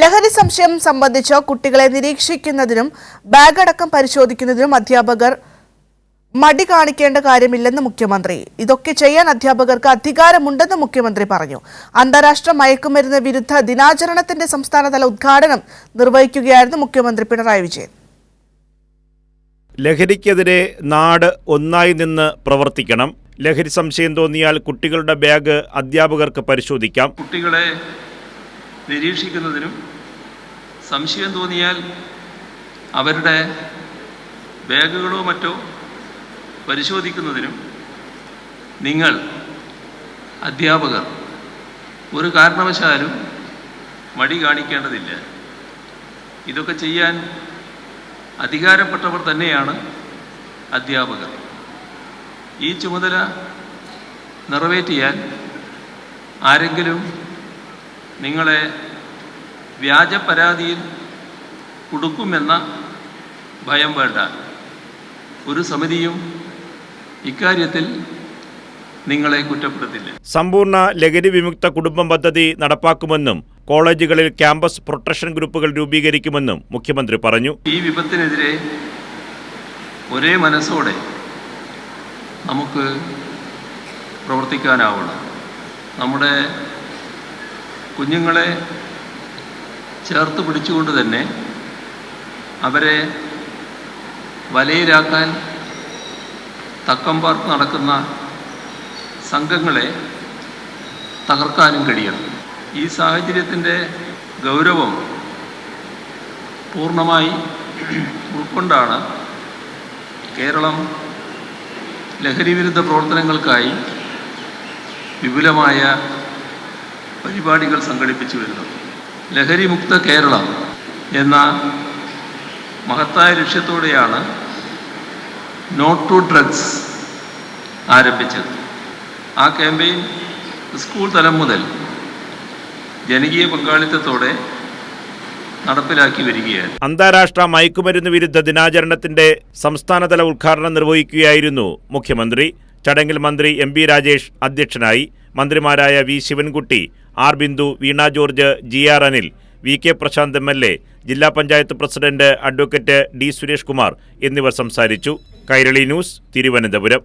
ലഹരി സംശയം സംബന്ധിച്ച് കുട്ടികളെ നിരീക്ഷിക്കുന്നതിനും ബാഗ് അടക്കം പരിശോധിക്കുന്നതിനും അധ്യാപകർ മടി കാണിക്കേണ്ട കാര്യമില്ലെന്ന് മുഖ്യമന്ത്രി. ഇതൊക്കെ ചെയ്യാൻ അധ്യാപകർക്ക് അധികാരമുണ്ടെന്ന് മുഖ്യമന്ത്രി പറഞ്ഞു. അന്താരാഷ്ട്ര മയക്കുമരുന്ന് വിരുദ്ധ ദിനാചരണത്തിന്റെ സംസ്ഥാനതല ഉദ്ഘാടനം നിർവഹിക്കുകയായിരുന്നു മുഖ്യമന്ത്രി പിണറായി വിജയൻ. ലഹരിക്കെതിരെ നാട് ഒന്നായി നിന്ന് പ്രവർത്തിക്കണം. ലഹരി സംശയം തോന്നിയാൽ കുട്ടികളുടെ ബാഗ് അധ്യാപകർക്ക് പരിശോധിക്കാം. കുട്ടികളെ നിരീക്ഷിക്കുന്നതിനും സംശയം തോന്നിയാൽ അവരുടെ ബാഗുകളോ മറ്റോ പരിശോധിക്കുന്നതിനും നിങ്ങൾ അധ്യാപകർ ഒരു കാരണവശാലും മടി കാണിക്കേണ്ടതില്ല. ഇതൊക്കെ ചെയ്യാൻ അധികാരപ്പെട്ടവർ തന്നെയാണ് അധ്യാപകർ. ഈ ചുമതല നിറവേറ്റിയാൽ ആരെങ്കിലും നിങ്ങളെ വ്യാജ പരാതിയിൽ കൊടുക്കുമെന്ന ഭയം വേണ്ട. ഒരു സമിതിയും ഇക്കാര്യത്തിൽ നിങ്ങളെ കുറ്റപ്പെടുത്തില്ല. സമ്പൂർണ ലഹരി വിമുക്ത കുടുംബം പദ്ധതി നടപ്പാക്കുമെന്നും കോളേജുകളിൽ ക്യാമ്പസ് പ്രൊട്ടക്ഷൻ ഗ്രൂപ്പുകൾ രൂപീകരിക്കുമെന്നും മുഖ്യമന്ത്രി പറഞ്ഞു. ഈ വിപത്തിനെതിരെ ഒരേ മനസ്സോടെ നമുക്ക് പ്രവർത്തിക്കാനാവണം. നമ്മുടെ കുഞ്ഞുങ്ങളെ ചേർത്ത് പിടിച്ചുകൊണ്ട് തന്നെ അവരെ വലയിലാക്കാൻ തക്കം പാർത്ത് നടക്കുന്ന സംഘങ്ങളെ തകർക്കാനും കഴിയണം. ഈ സാഹചര്യത്തിന്റെ ഗൗരവം പൂർണമായി ഉൾക്കൊണ്ടാണ് കേരളം ലഹരി വിരുദ്ധ പ്രവർത്തനങ്ങൾക്കായി വിപുലമായ പരിപാടികൾ സംഘടിപ്പിച്ചു വരുന്നത്. ലഹരിമുക്ത കേരളം എന്ന മഹത്തായ ലക്ഷ്യത്തോടെയാണ് നോട്ട് ടു ഡ്രഗ്സ് ആരംഭിച്ചത്. ആ ക്യാമ്പയിൻ സ്കൂൾ തലം മുതൽ ജനകീയ പങ്കാളിത്തത്തോടെ നടപ്പിലാക്കി വരികയാണ്. അന്താരാഷ്ട്ര മയക്കുമരുന്ന് വിരുദ്ധ ദിനാചരണത്തിന്റെ സംസ്ഥാനതല ഉദ്ഘാടനം നിർവഹിക്കുകയായിരുന്നു മുഖ്യമന്ത്രി. ചടങ്ങിൽ മന്ത്രി എം രാജേഷ് അധ്യക്ഷനായി മന്ത്രിമാരായ V Sivankutty R Bindu Veena George G R Anil V K Prasanth M L A ജില്ലാ panchayat president advocate D Suresh Kumar എന്നിവർ സംസാരിച്ചു. കൈരളി ന്യൂസ് തിരുവനന്തപുരം.